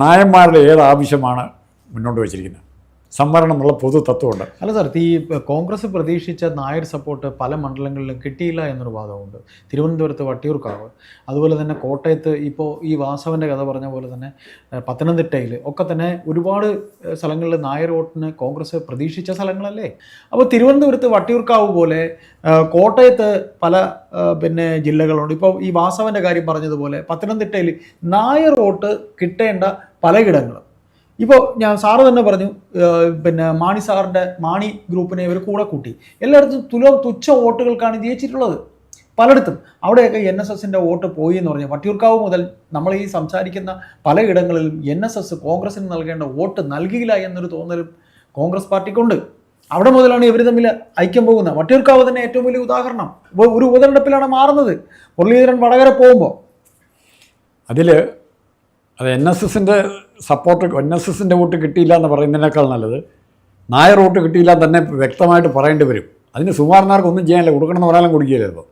നായന്മാരുടെ ഏത് ആവശ്യമാണ് മുന്നോട്ട് വച്ചിരിക്കുന്നത്? സംവരണം എന്നുള്ള പൊതു തത്വമുണ്ട്. അല്ല സാർ ഈ കോൺഗ്രസ് പ്രതീക്ഷിച്ച നായർ സപ്പോർട്ട് പല മണ്ഡലങ്ങളിലും കിട്ടിയില്ല എന്നൊരു വാദമുണ്ട്. തിരുവനന്തപുരത്ത് വട്ടിയൂർക്കാവ് അതുപോലെ തന്നെ കോട്ടയത്ത് ഇപ്പോൾ ഈ വാസവന്റെ കഥ പറഞ്ഞ പോലെ തന്നെ പത്തനംതിട്ടയിൽ ഒക്കെ തന്നെ ഒരുപാട് സ്ഥലങ്ങളിൽ നായർ വോട്ടിന് കോൺഗ്രസ് പ്രതീക്ഷിച്ച സ്ഥലങ്ങളല്ലേ? അപ്പോൾ തിരുവനന്തപുരത്ത് വട്ടിയൂർക്കാവ് പോലെ കോട്ടയത്ത് പല പിന്നെ ജില്ലകളുണ്ട്. ഇപ്പോൾ ഈ വാസവന്റെ കാര്യം പറഞ്ഞതുപോലെ പത്തനംതിട്ടയിൽ നായർ വോട്ട് കിട്ടേണ്ട പലയിടങ്ങളും. ഇപ്പോൾ ഞാൻ സാറ് തന്നെ പറഞ്ഞു പിന്നെ മാണി സാറിന്റെ മാണി ഗ്രൂപ്പിനെ ഇവർ കൂടെ കൂട്ടി. എല്ലായിടത്തും തുലോ തുച്ഛ വോട്ടുകൾക്കാണ് ജയിച്ചിട്ടുള്ളത്. പലയിടത്തും. അവിടെയൊക്കെ എൻ എസ് എസിന്റെ വോട്ട് പോയി എന്ന് പറഞ്ഞു വട്ടിയൂർക്കാവ് മുതൽ നമ്മൾ ഈ സംസാരിക്കുന്ന പലയിടങ്ങളിലും എൻ എസ് എസ് കോൺഗ്രസിന് നൽകേണ്ട വോട്ട് നൽകിയില്ല എന്നൊരു തോന്നലും കോൺഗ്രസ് പാർട്ടിക്കുണ്ട്. അവിടെ മുതലാണ് ഇവർ തമ്മിൽ ഐക്യം പോകുന്നത്. വട്ടിയൂർക്കാവ് തന്നെ ഏറ്റവും വലിയ ഉദാഹരണം. ഒരു ഉപതെരഞ്ഞെടുപ്പിലാണ് മാറുന്നത്. മുരളീധരൻ വടകര പോകുമ്പോൾ അതിൽ അത് എൻ എസ് എസിന്റെ സപ്പോർട്ട് എൻ എസ് എസിന്റെ വോട്ട് കിട്ടിയില്ല എന്ന് പറയുന്നതിനേക്കാൾ നല്ലത്. നായർ വോട്ട് കിട്ടിയില്ല തന്നെ വ്യക്തമായിട്ട് പറയേണ്ടി വരും. അതിന് സുമാരനാർക്ക് ഒന്നും ചെയ്യാനില്ല കൊടുക്കണമെന്ന് പറയാനും കൊടുക്കുകയില്ല ഇപ്പോൾ